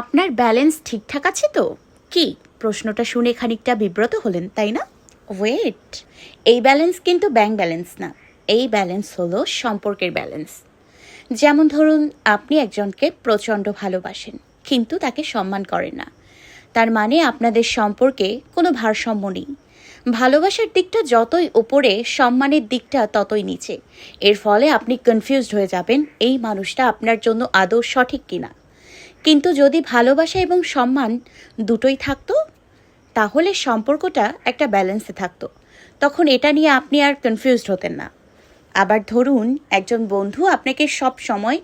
আপনার ব্যালেন্স ঠিকঠাক আছে তো? কি? প্রশ্নটা শুনে খানিকটা বিব্রত হলেন, তাই না? ওয়েট এই ব্যালেন্স কিন্তু ব্যাংক ব্যালেন্স না। এই ব্যালেন্স হলো সম্পর্কের ব্যালেন্স যেমন ধরুন, আপনি একজনকে প্রচণ্ড ভালোবাসেন, কিন্তু তাকে সম্মান করেন না। তার মানে আপনাদের সম্পর্কে কোনো ভারসাম্য নেই। ভালোবাসার দিকটা যতই উপরে, সম্মানের দিকটা ততই নিচে। এর ফলে আপনি কনফিউজড হয়ে যাবেন, এই মানুষটা আপনার জন্য আদৌ সঠিক কিনা। কিন্তু যদি ভালোবাসা এবং সম্মান দুটোই থাকতো, তাহলে সম্পর্কটা একটা ব্যালেন্সে থাকতো। তখন এটা নিয়ে আপনি আর কনফিউজড হতেন না। আবার ধরুন, একজন বন্ধু আপনাকে সব সময়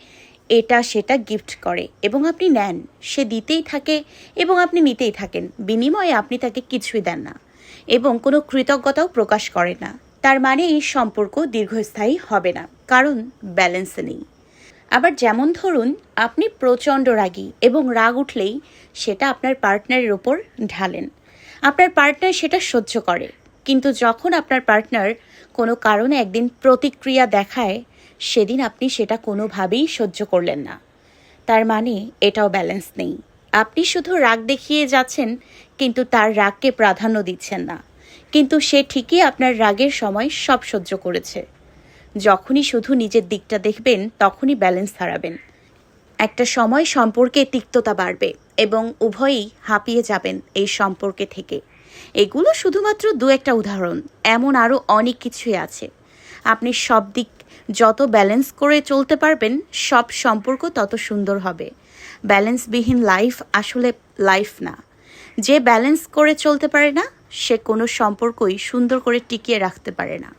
এটা সেটা গিফট করে এবং আপনি নেন। সে দিতেই থাকে এবং আপনি নিতেই থাকেন। বিনিময়ে আপনি তাকে কিছুই দেন না এবং কোনো কৃতজ্ঞতাও প্রকাশ করে না। তার মানে এই সম্পর্ক দীর্ঘস্থায়ী হবে না, কারণ ব্যালেন্স নেই। আবার যেমন ধরুন, আপনি প্রচণ্ড রাগী এবং রাগ উঠলেই সেটা আপনার পার্টনারের ওপর ঢালেন। আপনার পার্টনার সেটা সহ্য করে। কিন্তু যখন আপনার পার্টনার কোনো কারণে একদিন প্রতিক্রিয়া দেখায়, সেদিন আপনি সেটা কোনোভাবেই সহ্য করলেন না। তার মানে এটাও ব্যালেন্স নেই। আপনি শুধু রাগ দেখিয়ে যাচ্ছেন, কিন্তু তার রাগকে প্রাধান্য দিচ্ছেন না। কিন্তু সে ঠিকই আপনার রাগের সময় সব সহ্য করেছে। যখনই শুধু নিজের দিকটা দেখবেন, তখনই ব্যালেন্স হারাবেন। একটা সময় সম্পর্কে তিক্ততা বাড়বে এবং উভয়ই হাঁপিয়ে যাবেন এই সম্পর্কে থেকে। এগুলো শুধুমাত্র দু একটা উদাহরণ, এমন আরও অনেক কিছুই আছে। আপনি সব দিক যত ব্যালেন্স করে চলতে পারবেন, সব সম্পর্ক তত সুন্দর হবে। ব্যালেন্সবিহীন লাইফ আসলে লাইফ না। যে ব্যালেন্স করে চলতে পারে না, সে কোনো সম্পর্কই সুন্দর করে টিকিয়ে রাখতে পারে না।